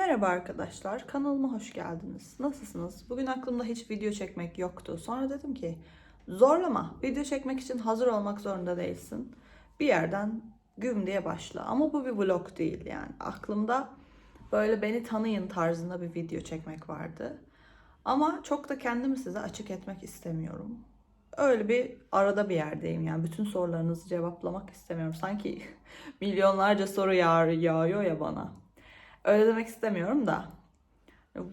Merhaba arkadaşlar, kanalıma hoş geldiniz. Nasılsınız? Bugün aklımda hiç video çekmek yoktu. Sonra dedim ki, zorlama. Video çekmek için hazır olmak zorunda değilsin. Bir yerden güm diye başla. Ama bu bir vlog değil yani. Aklımda böyle beni tanıyın tarzında bir video çekmek vardı. Ama çok da kendimi size açık etmek istemiyorum. Öyle bir arada bir yerdeyim yani. Bütün sorularınızı cevaplamak istemiyorum. Sanki milyonlarca soru yağ yağıyor ya bana. Öyle demek istemiyorum da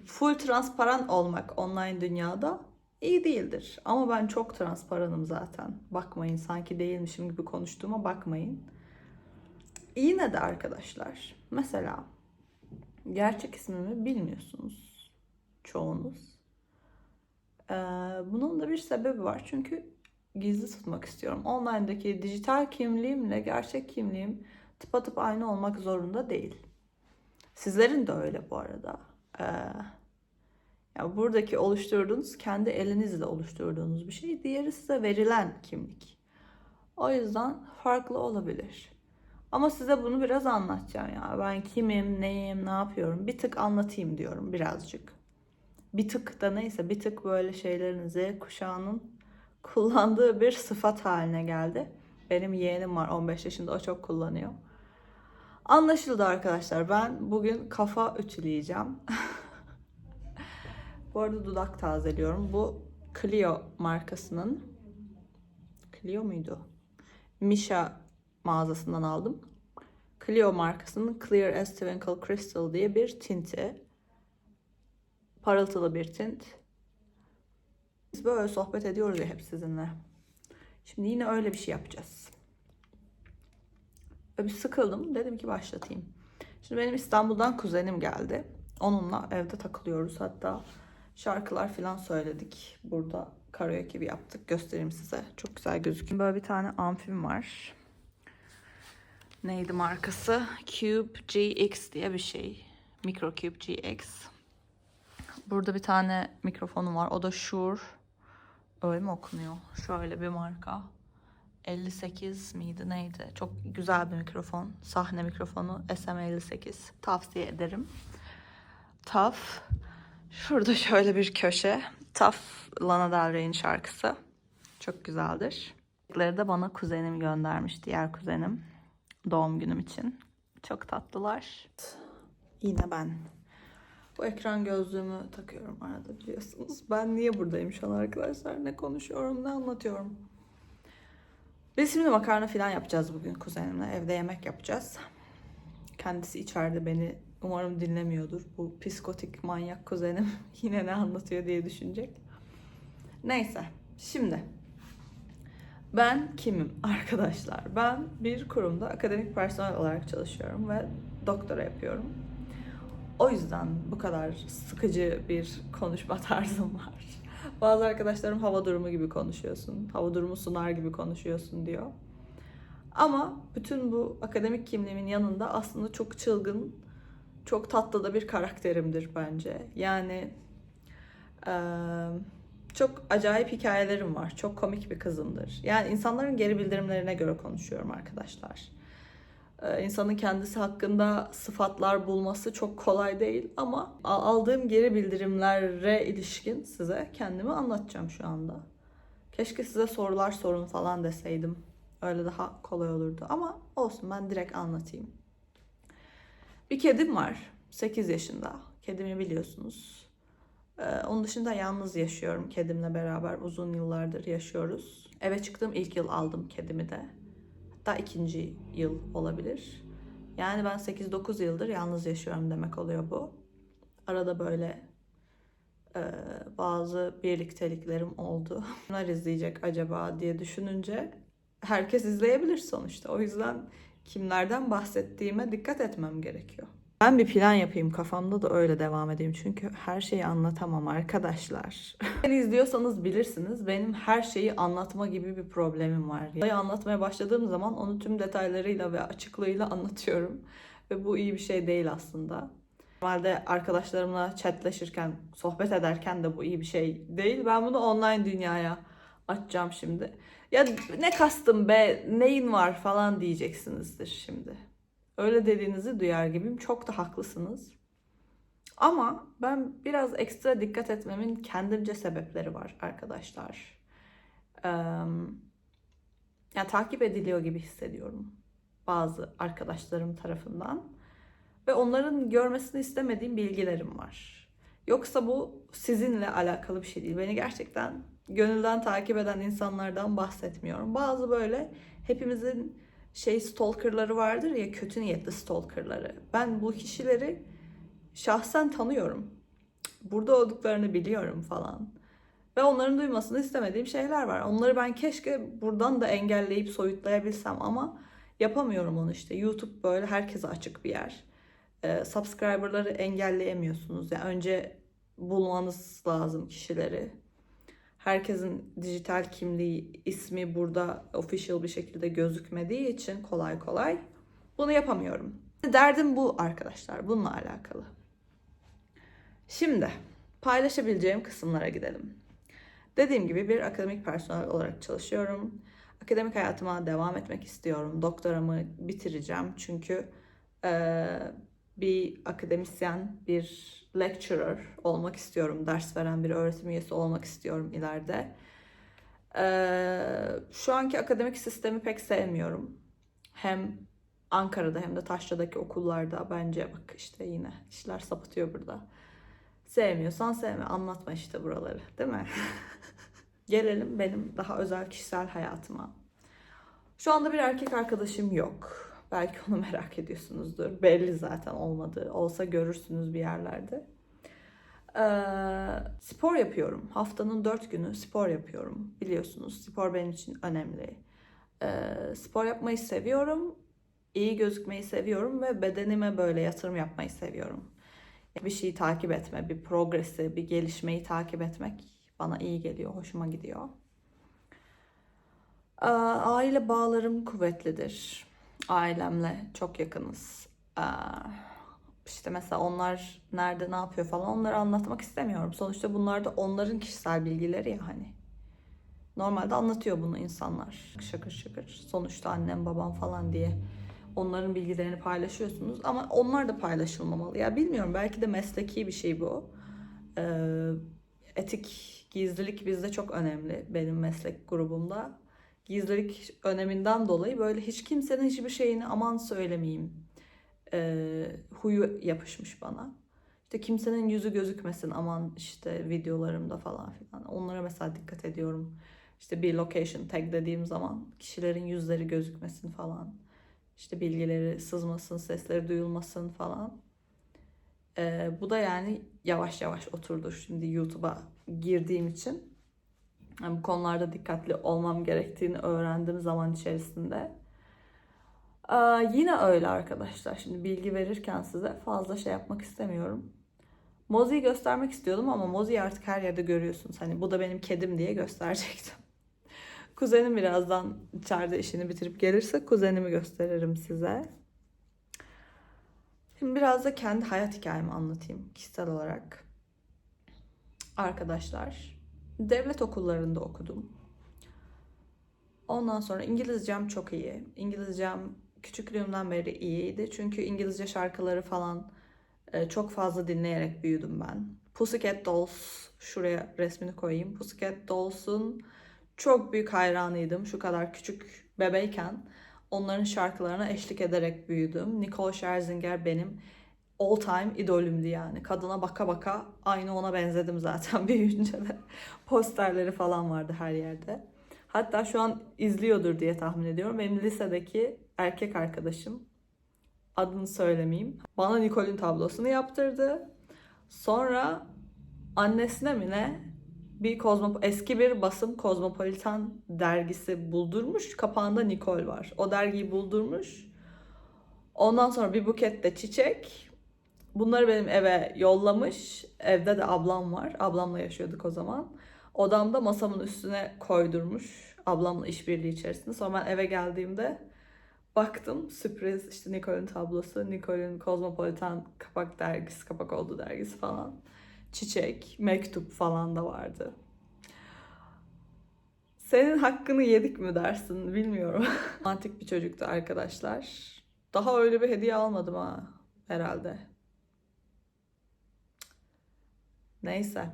full transparan olmak online dünyada iyi değildir. Ama ben çok transparanım zaten. Bakmayın sanki değilmişim gibi konuştuğuma bakmayın. Yine de arkadaşlar mesela gerçek ismimi bilmiyorsunuz çoğunuz. Ee, bunun da bir sebebi var çünkü gizli tutmak istiyorum. Online'daki dijital kimliğimle gerçek kimliğim tıpatıp aynı olmak zorunda değil. Sizlerin de öyle bu arada. Ee, ya buradaki oluşturduğunuz kendi elinizle oluşturduğunuz bir şey. Diğeri size verilen kimlik. O yüzden farklı olabilir. Ama size bunu biraz anlatacağım ya. Ben kimim, neyim, ne yapıyorum. Bir tık anlatayım diyorum birazcık. Bir tık da neyse bir tık böyle şeylerin Z kuşağının kullandığı bir sıfat haline geldi. Benim yeğenim var 15 yaşında o çok kullanıyor. Anlaşıldı arkadaşlar. Ben bugün kafa ütüleyeceğim. Bu arada dudak tazeliyorum. Bu Clio markasının Clio muydu? Misha mağazasından aldım. Clio markasının Clear as Twinkle Crystal diye bir tinti. Parıltılı bir tint. Biz böyle sohbet ediyoruz ya hep sizinle. Şimdi yine öyle bir şey yapacağız. Bir sıkıldım. Dedim ki başlatayım. Şimdi benim İstanbul'dan kuzenim geldi. Onunla evde takılıyoruz. Hatta şarkılar falan söyledik. Burada karaoke gibi yaptık. Göstereyim size. Çok güzel gözüküyor. Böyle bir tane amfim var. Neydi markası? Cube GX diye bir şey. Microcube GX. Burada bir tane mikrofonum var. O da Shure. Öyle mi okunuyor? Şöyle bir marka. 58 miydi neydi? Çok güzel bir mikrofon. Sahne mikrofonu SM58. Tavsiye ederim. Taf. Şurada şöyle bir köşe. Taf Lana Del Rey'in şarkısı. Çok güzeldir. Bunları da bana kuzenim göndermiş. Diğer kuzenim. Doğum günüm için. Çok tatlılar. Yine ben. Bu ekran gözlüğümü takıyorum arada biliyorsunuz. Ben niye buradayım şu an arkadaşlar? Ne konuşuyorum, ne anlatıyorum? Biz makarna falan yapacağız bugün kuzenimle. Evde yemek yapacağız. Kendisi içeride beni umarım dinlemiyordur. Bu psikotik manyak kuzenim yine ne anlatıyor diye düşünecek. Neyse şimdi ben kimim arkadaşlar? Ben bir kurumda akademik personel olarak çalışıyorum ve doktora yapıyorum. O yüzden bu kadar sıkıcı bir konuşma tarzım var. Bazı arkadaşlarım hava durumu gibi konuşuyorsun, hava durumu sunar gibi konuşuyorsun diyor. Ama bütün bu akademik kimliğimin yanında aslında çok çılgın, çok tatlı da bir karakterimdir bence. Yani eee, çok acayip hikayelerim var. Çok komik bir kızımdır. Yani insanların geri bildirimlerine göre konuşuyorum arkadaşlar. Ee, insanın kendisi hakkında sıfatlar bulması çok kolay değil ama al- aldığım geri bildirimlere ilişkin size kendimi anlatacağım şu anda. Keşke size sorular sorun falan deseydim. Öyle daha kolay olurdu ama olsun ben direkt anlatayım. Bir kedim var 8 yaşında. Kedimi biliyorsunuz. Ee, onun dışında yalnız yaşıyorum kedimle beraber uzun yıllardır yaşıyoruz. Eve çıktığım ilk yıl aldım kedimi de hatta ikinci yıl olabilir. Yani ben 8-9 yıldır yalnız yaşıyorum demek oluyor bu. Arada böyle e, bazı birlikteliklerim oldu. Bunlar izleyecek acaba diye düşününce herkes izleyebilir sonuçta. O yüzden kimlerden bahsettiğime dikkat etmem gerekiyor. Ben bir plan yapayım kafamda da öyle devam edeyim. Çünkü her şeyi anlatamam arkadaşlar. Beni izliyorsanız bilirsiniz benim her şeyi anlatma gibi bir problemim var. Olayı anlatmaya başladığım zaman onu tüm detaylarıyla ve açıklığıyla anlatıyorum. Ve bu iyi bir şey değil aslında. Normalde arkadaşlarımla chatleşirken, sohbet ederken de bu iyi bir şey değil. Ben bunu online dünyaya açacağım şimdi. Ya ne kastım be, neyin var falan diyeceksinizdir şimdi. Öyle dediğinizi duyar gibiyim. Çok da haklısınız. Ama ben biraz ekstra dikkat etmemin kendimce sebepleri var arkadaşlar. Eee, yani takip ediliyor gibi hissediyorum bazı arkadaşlarım tarafından ve onların görmesini istemediğim bilgilerim var. Yoksa bu sizinle alakalı bir şey değil. Beni gerçekten gönülden takip eden insanlardan bahsetmiyorum. Bazı böyle hepimizin şey stalkerları vardır ya kötü niyetli stalkerları. Ben bu kişileri şahsen tanıyorum. Burada olduklarını biliyorum falan. Ve onların duymasını istemediğim şeyler var. Onları ben keşke buradan da engelleyip soyutlayabilsem ama yapamıyorum onu işte. YouTube böyle herkese açık bir yer. Ee, subscriber'ları engelleyemiyorsunuz. Yani önce bulmanız lazım kişileri. Herkesin dijital kimliği, ismi burada official bir şekilde gözükmediği için kolay kolay bunu yapamıyorum. Derdim bu arkadaşlar. Bununla alakalı. Şimdi paylaşabileceğim kısımlara gidelim. Dediğim gibi bir akademik personel olarak çalışıyorum. Akademik hayatıma devam etmek istiyorum. Doktoramı bitireceğim çünkü eee, bir akademisyen, bir lecturer olmak istiyorum. Ders veren bir öğretim üyesi olmak istiyorum ileride. Eee, şu anki akademik sistemi pek sevmiyorum. Hem Ankara'da hem de Taşra'daki okullarda bence bak işte yine işler sapıtıyor burada. Sevmiyorsan sevme. Anlatma işte buraları, değil mi? Gelelim benim daha özel kişisel hayatıma. Şu anda bir erkek arkadaşım yok. Belki onu merak ediyorsunuzdur. Belli zaten olmadı. Olsa görürsünüz bir yerlerde. Ee, spor yapıyorum. Haftanın dört günü spor yapıyorum. Biliyorsunuz spor benim için önemli. Ee, spor yapmayı seviyorum. İyi gözükmeyi seviyorum ve bedenime böyle yatırım yapmayı seviyorum. Bir şeyi takip etme, bir progresi, bir gelişmeyi takip etmek bana iyi geliyor, hoşuma gidiyor. Ee, Aile bağlarım kuvvetlidir. Ailemle çok yakınız. Ee, İşte mesela onlar nerede ne yapıyor falan onları anlatmak istemiyorum. Sonuçta bunlar da onların kişisel bilgileri ya hani. Normalde anlatıyor bunu insanlar. Şakır şakır. Sonuçta annem babam falan diye onların bilgilerini paylaşıyorsunuz ama onlar da paylaşılmamalı. Ya bilmiyorum belki de mesleki bir şey bu. Ee, etik gizlilik bizde çok önemli benim meslek grubumda. Gizlilik öneminden dolayı böyle hiç kimsenin hiçbir şeyini aman söylemeyeyim e, huyu yapışmış bana. İşte kimsenin yüzü gözükmesin aman işte videolarımda falan filan. Onlara mesela dikkat ediyorum. İşte bir location tag dediğim zaman kişilerin yüzleri gözükmesin falan. İşte bilgileri sızmasın, sesleri duyulmasın falan. Ee, bu da yani yavaş yavaş oturdu şimdi YouTube'a girdiğim için. Yani bu konularda dikkatli olmam gerektiğini öğrendim zaman içerisinde. Ee, yine öyle arkadaşlar. Şimdi bilgi verirken size fazla şey yapmak istemiyorum. Mozi'yi göstermek istiyordum ama Mozi'yi artık her yerde görüyorsunuz. Hani bu da benim kedim diye gösterecektim. Kuzenim birazdan içeride işini bitirip gelirse kuzenimi gösteririm size. Şimdi biraz da kendi hayat hikayemi anlatayım kişisel olarak. Arkadaşlar, devlet okullarında okudum. Ondan sonra İngilizcem çok iyi. İngilizcem küçüklüğümden beri iyiydi. Çünkü İngilizce şarkıları falan e, çok fazla dinleyerek büyüdüm ben. Pussycat Dolls, şuraya resmini koyayım. Pussycat Dolls'un çok büyük hayranıydım şu kadar küçük bebeyken. Onların şarkılarına eşlik ederek büyüdüm. Nicole Scherzinger benim all time idolümdü yani. Kadına baka baka aynı ona benzedim zaten büyüyünce de. Posterleri falan vardı her yerde. Hatta şu an izliyordur diye tahmin ediyorum. Benim lisedeki erkek arkadaşım adını söylemeyeyim. Bana Nicole'in tablosunu yaptırdı. Sonra annesine mi ne bir kozmop eski bir basım Kozmopolitan dergisi buldurmuş. Kapağında Nicole var. O dergiyi buldurmuş. Ondan sonra bir buket de çiçek. Bunları benim eve yollamış. Evde de ablam var. Ablamla yaşıyorduk o zaman. Odamda masamın üstüne koydurmuş. Ablamla işbirliği içerisinde. Sonra ben eve geldiğimde baktım sürpriz işte Nicole'in tablosu. Nicole'in Kozmopolitan kapak dergisi, kapak oldu dergisi falan çiçek, mektup falan da vardı. Senin hakkını yedik mi dersin bilmiyorum. Romantik bir çocuktu arkadaşlar. Daha öyle bir hediye almadım ha herhalde. Neyse.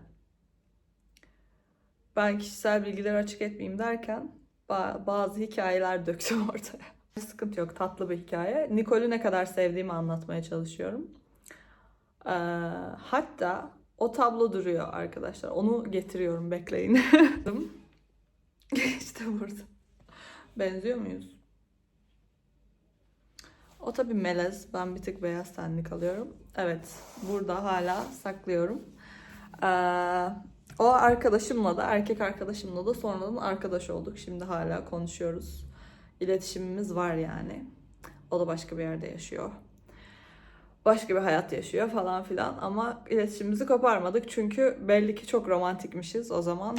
Ben kişisel bilgileri açık etmeyeyim derken ba- bazı hikayeler döktüm ortaya. Sıkıntı yok tatlı bir hikaye. Nicole'ü ne kadar sevdiğimi anlatmaya çalışıyorum. Ee, hatta o tablo duruyor arkadaşlar. Onu getiriyorum bekleyin. işte burada. Benziyor muyuz? O tabii melez. Ben bir tık beyaz tenli kalıyorum. Evet. Burada hala saklıyorum. Ee, o arkadaşımla da erkek arkadaşımla da sonradan arkadaş olduk. Şimdi hala konuşuyoruz. İletişimimiz var yani. O da başka bir yerde yaşıyor. Başka bir hayat yaşıyor falan filan ama iletişimimizi koparmadık çünkü belli ki çok romantikmişiz o zaman.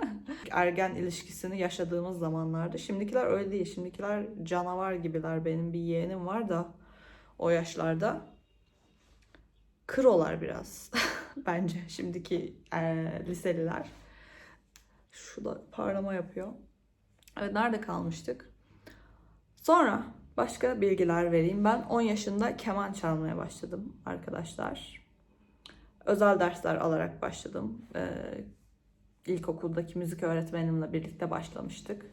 Ergen ilişkisini yaşadığımız zamanlarda. Şimdikiler öyle değil. Şimdikiler canavar gibiler. Benim bir yeğenim var da o yaşlarda. Kırolar biraz bence şimdiki eee, liseliler. Şu da parlama yapıyor. Evet nerede kalmıştık? Sonra başka bilgiler vereyim. Ben 10 yaşında keman çalmaya başladım arkadaşlar. Özel dersler alarak başladım. Ee, ilkokuldaki müzik öğretmenimle birlikte başlamıştık.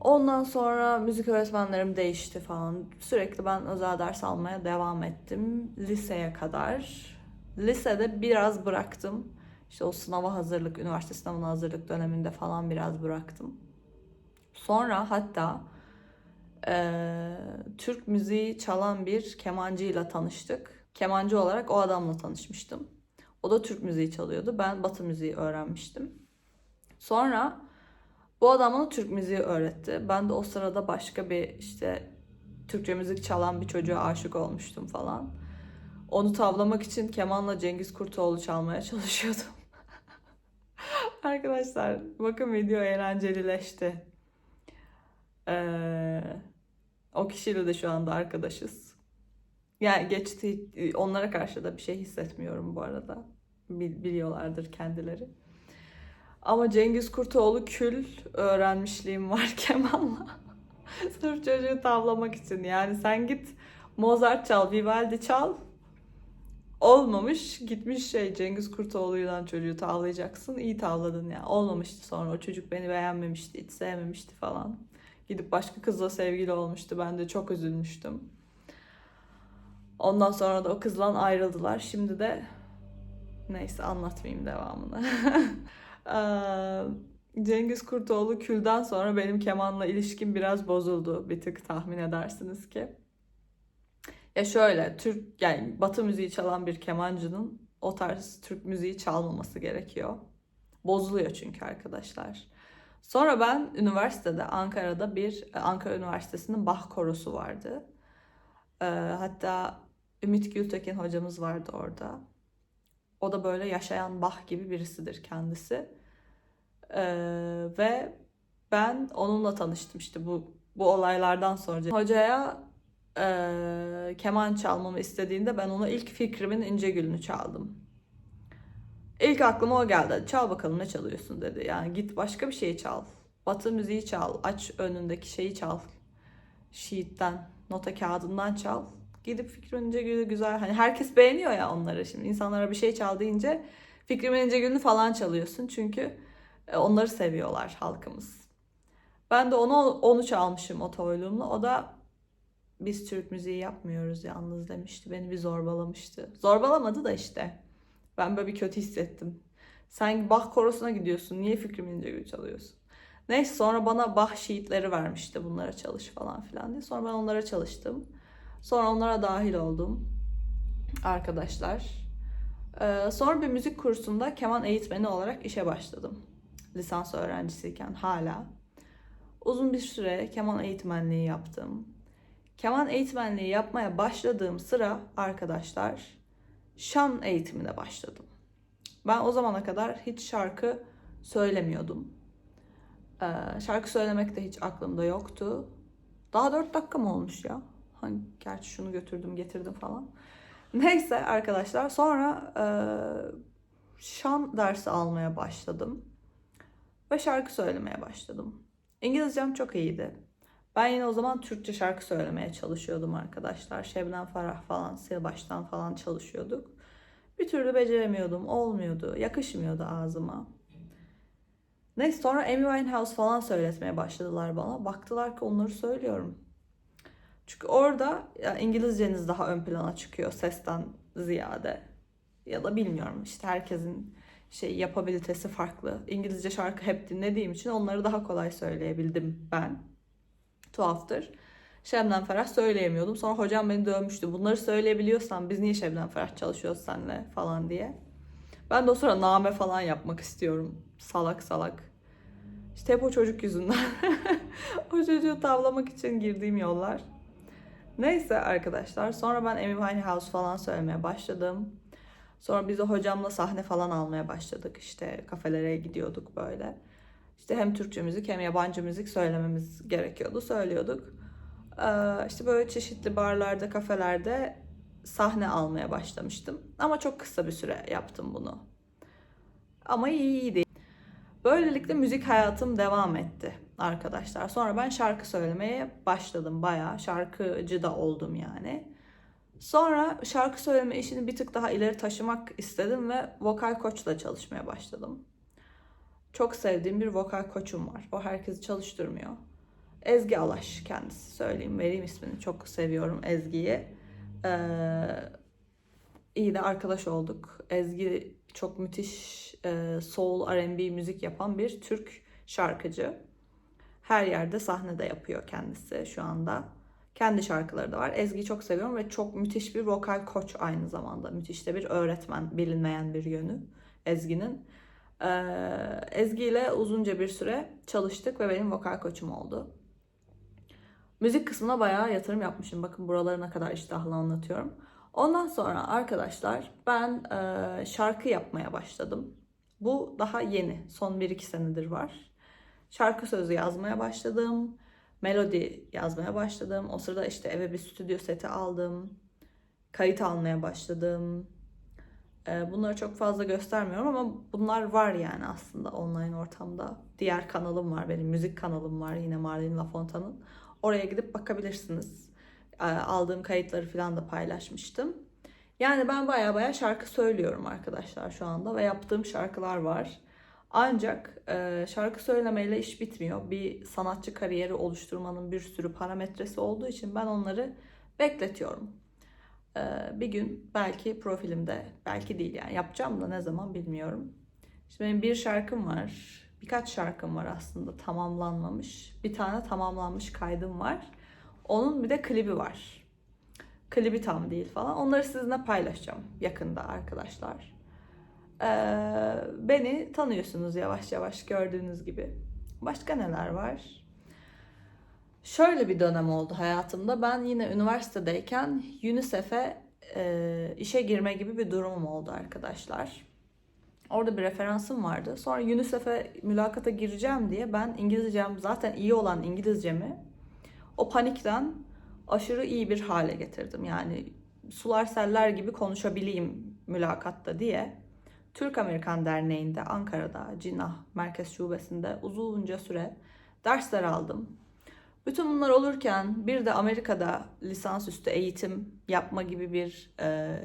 Ondan sonra müzik öğretmenlerim değişti falan. Sürekli ben özel ders almaya devam ettim. Liseye kadar. Lisede biraz bıraktım. İşte o sınava hazırlık, üniversite sınavına hazırlık döneminde falan biraz bıraktım. Sonra hatta eee, Türk müziği çalan bir kemancıyla tanıştık. Kemancı olarak o adamla tanışmıştım. O da Türk müziği çalıyordu. Ben Batı müziği öğrenmiştim. Sonra bu adam bana Türk müziği öğretti. Ben de o sırada başka bir işte Türkçe müzik çalan bir çocuğa aşık olmuştum falan. Onu tavlamak için kemanla Cengiz Kurtoğlu çalmaya çalışıyordum. Arkadaşlar bakın video eğlencelileşti. Ee, o kişiyle de şu anda arkadaşız. Yani geçti onlara karşı da bir şey hissetmiyorum bu arada. Bil- Biliyorlardır kendileri. Ama Cengiz Kurtoğlu kül öğrenmişliğim var kemanla. Sırf çocuğu tavlamak için. Yani sen git Mozart çal, Vivaldi çal. Olmamış. Gitmiş şey Cengiz Kurtoğlu'yla çocuğu tavlayacaksın. İyi tavladın ya. Olmamıştı sonra. O çocuk beni beğenmemişti, hiç sevmemişti falan. Gidip başka kızla sevgili olmuştu. Ben de çok üzülmüştüm. Ondan sonra da o kızla ayrıldılar. Şimdi de neyse anlatmayayım devamını. Eee, Cengiz Kurtoğlu külden sonra benim kemanla ilişkim biraz bozuldu. Bir tık tahmin edersiniz ki. Ya şöyle Türk yani Batı müziği çalan bir kemancının o tarz Türk müziği çalmaması gerekiyor. Bozuluyor çünkü arkadaşlar. Sonra ben üniversitede Ankara'da bir Ankara Üniversitesi'nin Bach korosu vardı. Ee, hatta Ümit Gültekin hocamız vardı orada. O da böyle yaşayan Bach gibi birisidir kendisi. Ee, ve ben onunla tanıştım işte bu bu olaylardan sonra. Hocaya e, keman çalmamı istediğinde ben ona ilk fikrimin ince gülünü çaldım. İlk aklıma o geldi. Çal bakalım ne çalıyorsun dedi. Yani git başka bir şey çal. Batı müziği çal. Aç önündeki şeyi çal. Sheet'ten, nota kağıdından çal. Gidip Fikrimin İnce güzel. Hani herkes beğeniyor ya onları şimdi. İnsanlara bir şey çal deyince Fikrimin İnce Gülü'nü falan çalıyorsun. Çünkü e, onları seviyorlar halkımız. Ben de onu onu çalmışım otoyolumla. O da biz Türk müziği yapmıyoruz yalnız demişti. Beni bir zorbalamıştı. Zorbalamadı da işte. Ben böyle bir kötü hissettim. Sen Bach korosuna gidiyorsun. Niye Fikrimin İnce Gül çalıyorsun? Neyse sonra bana Bach şiitleri vermişti. Bunlara çalış falan filan diye. Sonra ben onlara çalıştım. Sonra onlara dahil oldum. Arkadaşlar. Ee, sonra bir müzik kursunda keman eğitmeni olarak işe başladım. Lisans öğrencisiyken hala. Uzun bir süre keman eğitmenliği yaptım. Keman eğitmenliği yapmaya başladığım sıra arkadaşlar şan eğitimine başladım. Ben o zamana kadar hiç şarkı söylemiyordum. Ee, şarkı söylemek de hiç aklımda yoktu. Daha 4 dakika mı olmuş ya? Hani gerçi şunu götürdüm getirdim falan. Neyse arkadaşlar sonra e, şan dersi almaya başladım. Ve şarkı söylemeye başladım. İngilizcem çok iyiydi. Ben yine o zaman Türkçe şarkı söylemeye çalışıyordum arkadaşlar. Şebnem Ferah falan, Sil falan çalışıyorduk. Bir türlü beceremiyordum, olmuyordu, yakışmıyordu ağzıma. Neyse sonra Amy Winehouse falan söyletmeye başladılar bana. Baktılar ki onları söylüyorum. Çünkü orada ya İngilizceniz daha ön plana çıkıyor sesten ziyade. Ya da bilmiyorum işte herkesin şey yapabilitesi farklı. İngilizce şarkı hep dinlediğim için onları daha kolay söyleyebildim ben. Tuhaftır. Şebnem Ferah söyleyemiyordum. Sonra hocam beni dövmüştü. Bunları söyleyebiliyorsan biz niye Şebnem Ferah çalışıyoruz seninle falan diye. Ben de o sıra name falan yapmak istiyorum. Salak salak. İşte hep o çocuk yüzünden. o çocuğu tavlamak için girdiğim yollar. Neyse arkadaşlar. Sonra ben Amy Winehouse falan söylemeye başladım. Sonra biz de hocamla sahne falan almaya başladık. İşte kafelere gidiyorduk böyle. İşte hem Türkçe müzik hem yabancı müzik söylememiz gerekiyordu. Söylüyorduk. Ee, işte böyle çeşitli barlarda, kafelerde sahne almaya başlamıştım. Ama çok kısa bir süre yaptım bunu. Ama iyiydi. Böylelikle müzik hayatım devam etti arkadaşlar. Sonra ben şarkı söylemeye başladım bayağı. Şarkıcı da oldum yani. Sonra şarkı söyleme işini bir tık daha ileri taşımak istedim ve vokal koçla çalışmaya başladım. Çok sevdiğim bir vokal koçum var. O herkesi çalıştırmıyor. Ezgi Alaş kendisi söyleyeyim vereyim ismini. Çok seviyorum Ezgi'yi. Ee, iyi de arkadaş olduk. Ezgi çok müthiş e, soul R&B müzik yapan bir Türk şarkıcı. Her yerde sahnede yapıyor kendisi şu anda. Kendi şarkıları da var. Ezgi'yi çok seviyorum ve çok müthiş bir vokal koç aynı zamanda. Müthiş de bir öğretmen, bilinmeyen bir yönü Ezgi'nin. Ee, Ezgi ile uzunca bir süre çalıştık ve benim vokal koçum oldu. Müzik kısmına bayağı yatırım yapmışım. Bakın buralarına kadar iştahla anlatıyorum. Ondan sonra arkadaşlar ben e, şarkı yapmaya başladım. Bu daha yeni. Son 1-2 senedir var. Şarkı sözü yazmaya başladım. Melodi yazmaya başladım. O sırada işte eve bir stüdyo seti aldım. Kayıt almaya başladım. E, bunları çok fazla göstermiyorum ama bunlar var yani aslında online ortamda. Diğer kanalım var benim. Müzik kanalım var yine Marlene Lafonta'nın. Oraya gidip bakabilirsiniz. E, aldığım kayıtları falan da paylaşmıştım. Yani ben baya baya şarkı söylüyorum arkadaşlar şu anda ve yaptığım şarkılar var. Ancak e, şarkı söylemeyle iş bitmiyor. Bir sanatçı kariyeri oluşturmanın bir sürü parametresi olduğu için ben onları bekletiyorum. E, bir gün belki profilimde, belki değil yani yapacağım da ne zaman bilmiyorum. İşte benim bir şarkım var. Birkaç şarkım var aslında tamamlanmamış. Bir tane tamamlanmış kaydım var. Onun bir de klibi var. Klibi tam değil falan. Onları sizinle paylaşacağım yakında arkadaşlar. Ee, beni tanıyorsunuz yavaş yavaş gördüğünüz gibi. Başka neler var? Şöyle bir dönem oldu hayatımda. Ben yine üniversitedeyken UNICEF'e e, işe girme gibi bir durumum oldu arkadaşlar. Orada bir referansım vardı. Sonra UNICEF'e mülakata gireceğim diye ben İngilizcem zaten iyi olan İngilizcemi o panikten aşırı iyi bir hale getirdim. Yani sular seller gibi konuşabileyim mülakatta diye Türk Amerikan Derneği'nde Ankara'da Cinnah Merkez Şubesi'nde uzunca süre dersler aldım. Bütün bunlar olurken bir de Amerika'da lisansüstü eğitim yapma gibi bir e,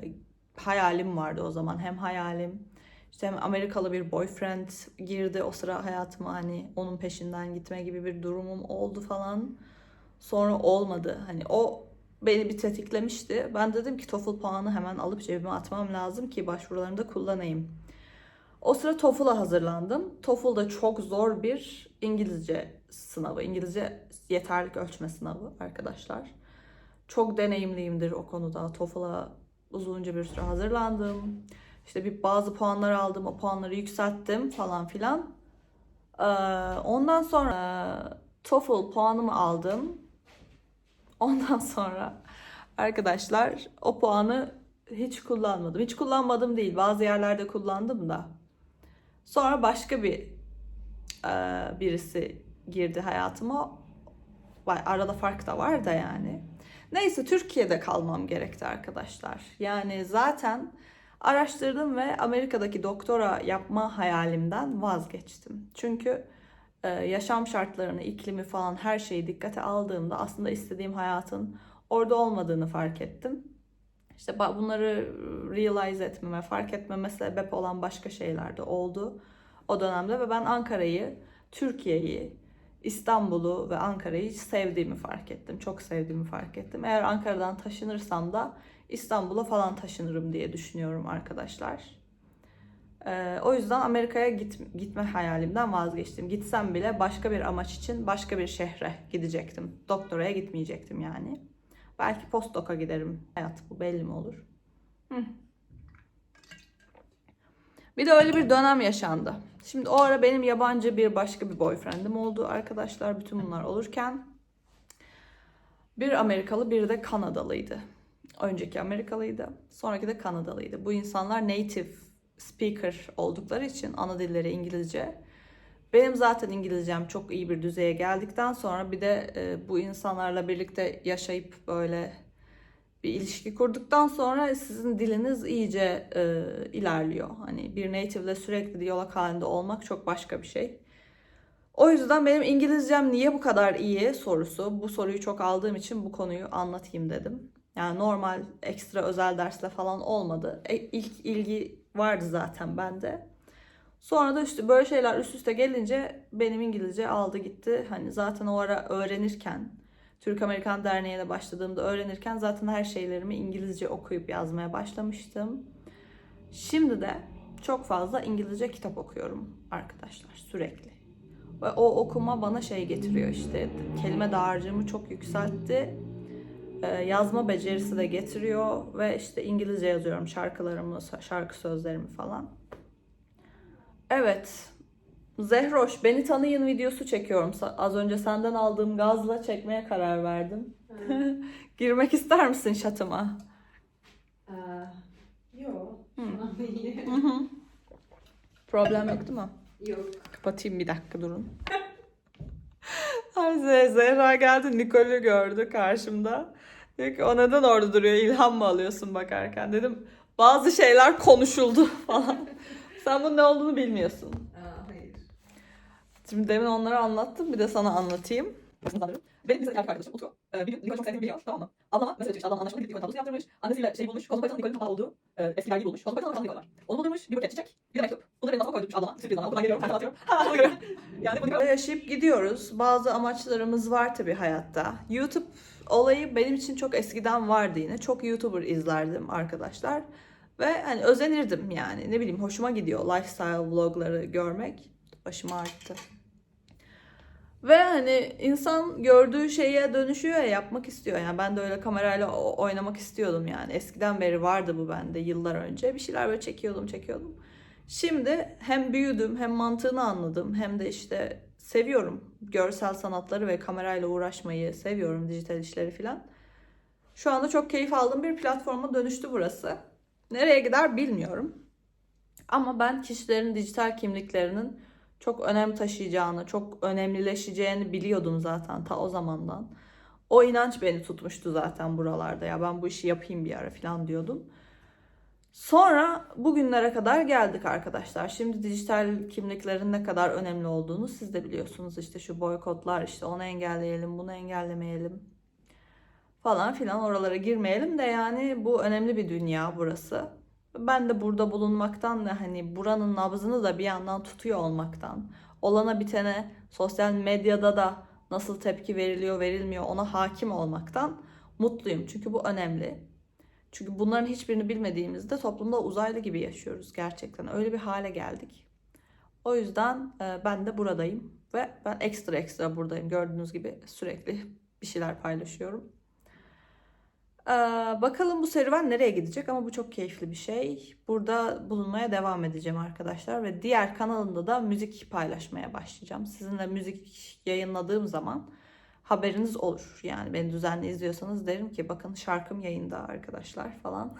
hayalim vardı o zaman. Hem hayalim işte hem Amerikalı bir boyfriend girdi o sıra hayatıma hani onun peşinden gitme gibi bir durumum oldu falan. Sonra olmadı. Hani o beni bir tetiklemişti. Ben dedim ki TOEFL puanı hemen alıp cebime atmam lazım ki başvurularımda kullanayım. O sıra TOEFL'a hazırlandım. TOEFL da çok zor bir İngilizce sınavı. İngilizce yeterlik ölçme sınavı arkadaşlar. Çok deneyimliyimdir o konuda. TOEFL'a uzunca bir süre hazırlandım. İşte bir bazı puanlar aldım. O puanları yükselttim falan filan. Ee, ondan sonra TOEFL puanımı aldım. Ondan sonra arkadaşlar o puanı hiç kullanmadım. Hiç kullanmadım değil. Bazı yerlerde kullandım da. Sonra başka bir e, birisi girdi hayatıma. Arada fark da var da yani. Neyse Türkiye'de kalmam gerekti arkadaşlar. Yani zaten araştırdım ve Amerika'daki doktora yapma hayalimden vazgeçtim. Çünkü e, yaşam şartlarını, iklimi falan her şeyi dikkate aldığımda aslında istediğim hayatın orada olmadığını fark ettim. İşte bunları realize etmeme, fark etmeme sebep olan başka şeyler de oldu o dönemde ve ben Ankara'yı, Türkiye'yi, İstanbul'u ve Ankara'yı hiç sevdiğimi fark ettim. Çok sevdiğimi fark ettim. Eğer Ankara'dan taşınırsam da İstanbul'a falan taşınırım diye düşünüyorum arkadaşlar. Ee, o yüzden Amerika'ya git, gitme hayalimden vazgeçtim. Gitsem bile başka bir amaç için başka bir şehre gidecektim. Doktoraya gitmeyecektim yani. Belki postdoca giderim. Hayat bu belli mi olur? Hı. Bir de öyle bir dönem yaşandı. Şimdi o ara benim yabancı bir başka bir boyfriendim oldu arkadaşlar. Bütün bunlar olurken bir Amerikalı bir de Kanadalıydı. Önceki Amerikalıydı. Sonraki de Kanadalıydı. Bu insanlar native speaker oldukları için ana dilleri İngilizce. Benim zaten İngilizcem çok iyi bir düzeye geldikten sonra bir de e, bu insanlarla birlikte yaşayıp böyle bir ilişki kurduktan sonra sizin diliniz iyice e, ilerliyor. Hani bir native ile sürekli diyalog halinde olmak çok başka bir şey. O yüzden benim İngilizcem niye bu kadar iyi sorusu. Bu soruyu çok aldığım için bu konuyu anlatayım dedim. Yani normal ekstra özel dersle falan olmadı. E, ilk ilgi vardı zaten bende. Sonra da işte böyle şeyler üst üste gelince benim İngilizce aldı gitti. Hani zaten o ara öğrenirken Türk Amerikan Derneği'ne başladığımda öğrenirken zaten her şeylerimi İngilizce okuyup yazmaya başlamıştım. Şimdi de çok fazla İngilizce kitap okuyorum arkadaşlar sürekli. Ve o okuma bana şey getiriyor işte kelime dağarcığımı çok yükseltti. Ee, yazma becerisi de getiriyor ve işte İngilizce yazıyorum şarkılarımı, şarkı sözlerimi falan. Evet. Zehroş beni tanıyın videosu çekiyorum. Az önce senden aldığım gazla çekmeye karar verdim. Girmek ister misin şatıma? Ee, yok. Problem yok değil mi? Yok. Kapatayım bir dakika durun. Ay Ze- Zehra geldi Nikol'ü gördü karşımda. Diyor ki o neden orada duruyor ilham mı alıyorsun bakarken dedim. Bazı şeyler konuşuldu falan. Sen bunun ne olduğunu bilmiyorsun. Şimdi demin onları anlattım bir de sana anlatayım. Benim bizim erkek arkadaşım Utku. Ee, bir gün Nikol çok sevdiğimi biliyor tamam mı? Ablama mesaj atmış. Ablam anlaşmalı bir tablosu yaptırmış. Annesiyle şey bulmuş. Kozmopolitan'ın Nikol'ün hata olduğu e, eski dergi bulmuş. Kozmopolitan'ın hata var. Onu buldurmuş. Bir buket çiçek. Bir de mektup. Bunu benim masama koydurmuş ablama. Sürpriz bana. Buradan geliyorum. Kartı atıyorum. Yani bunu görüyorum. Yaşayıp gidiyoruz. Bazı amaçlarımız var tabii hayatta. YouTube olayı benim için çok eskiden vardı yine. Çok YouTuber izlerdim arkadaşlar. Ve hani özenirdim yani. Ne bileyim hoşuma gidiyor lifestyle vlogları görmek. Başım ağrıttı. Ve hani insan gördüğü şeye dönüşüyor ya yapmak istiyor. Yani ben de öyle kamerayla oynamak istiyordum yani. Eskiden beri vardı bu bende yıllar önce. Bir şeyler böyle çekiyordum çekiyordum. Şimdi hem büyüdüm hem mantığını anladım hem de işte seviyorum görsel sanatları ve kamerayla uğraşmayı seviyorum dijital işleri filan. Şu anda çok keyif aldığım bir platforma dönüştü burası. Nereye gider bilmiyorum. Ama ben kişilerin dijital kimliklerinin çok önem taşıyacağını, çok önemlileşeceğini biliyordum zaten ta o zamandan. O inanç beni tutmuştu zaten buralarda ya ben bu işi yapayım bir ara falan diyordum. Sonra bugünlere kadar geldik arkadaşlar. Şimdi dijital kimliklerin ne kadar önemli olduğunu siz de biliyorsunuz. İşte şu boykotlar işte onu engelleyelim, bunu engellemeyelim falan filan oralara girmeyelim de yani bu önemli bir dünya burası. Ben de burada bulunmaktan ve hani buranın nabzını da bir yandan tutuyor olmaktan, olana bitene sosyal medyada da nasıl tepki veriliyor verilmiyor ona hakim olmaktan mutluyum. Çünkü bu önemli. Çünkü bunların hiçbirini bilmediğimizde toplumda uzaylı gibi yaşıyoruz gerçekten. Öyle bir hale geldik. O yüzden e, ben de buradayım ve ben ekstra ekstra buradayım. Gördüğünüz gibi sürekli bir şeyler paylaşıyorum. Ee, bakalım bu serüven nereye gidecek ama bu çok keyifli bir şey. Burada bulunmaya devam edeceğim arkadaşlar ve diğer kanalımda da müzik paylaşmaya başlayacağım. Sizinle müzik yayınladığım zaman haberiniz olur. Yani beni düzenli izliyorsanız derim ki bakın şarkım yayında arkadaşlar falan.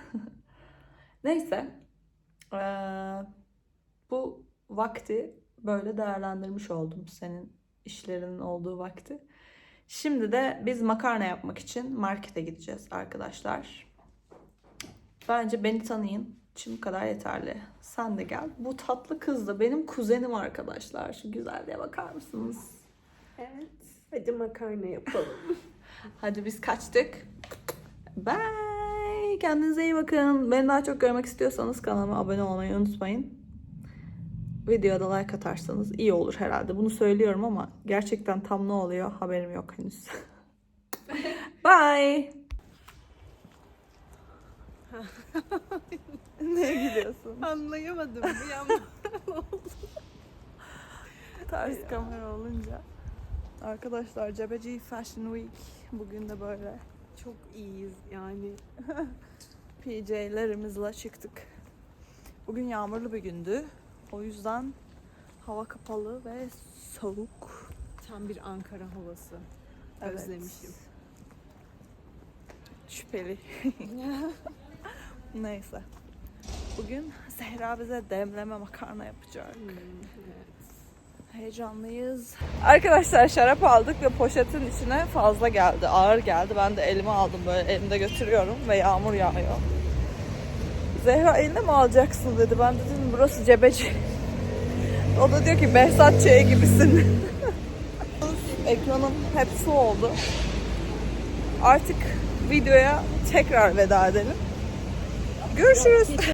Neyse. Ee, bu vakti böyle değerlendirmiş oldum senin işlerinin olduğu vakti. Şimdi de biz makarna yapmak için markete gideceğiz arkadaşlar. Bence beni tanıyın. Bu kadar yeterli. Sen de gel. Bu tatlı kız da benim kuzenim arkadaşlar. Şu güzelliğe bakar mısınız? Evet. Hadi makarna yapalım. Hadi biz kaçtık. Bye. Kendinize iyi bakın. Beni daha çok görmek istiyorsanız kanalıma abone olmayı unutmayın. Videoda like atarsanız iyi olur herhalde. Bunu söylüyorum ama gerçekten tam ne oluyor haberim yok henüz. Bye. Neye gidiyorsun? Anlayamadım bir an. Ters kamera olunca. Arkadaşlar Cebeci Fashion Week bugün de böyle Çok iyiyiz yani. PJ'lerimizle çıktık. Bugün yağmurlu bir gündü. O yüzden hava kapalı ve soğuk. Tam bir Ankara havası. Evet. Özlemişim. Şüpheli. Neyse. Bugün Zehra bize demleme makarna yapacak. Hmm, evet. Heyecanlıyız. Arkadaşlar şarap aldık ve poşetin içine fazla geldi. Ağır geldi. Ben de elime aldım böyle elimde götürüyorum ve yağmur yağıyor. Zehra eline mi alacaksın dedi. Ben de dedim burası cebeci. O da diyor ki Behzat Ç'ye gibisin. Ekranım hep su oldu. Artık videoya tekrar veda edelim. Görüşürüz.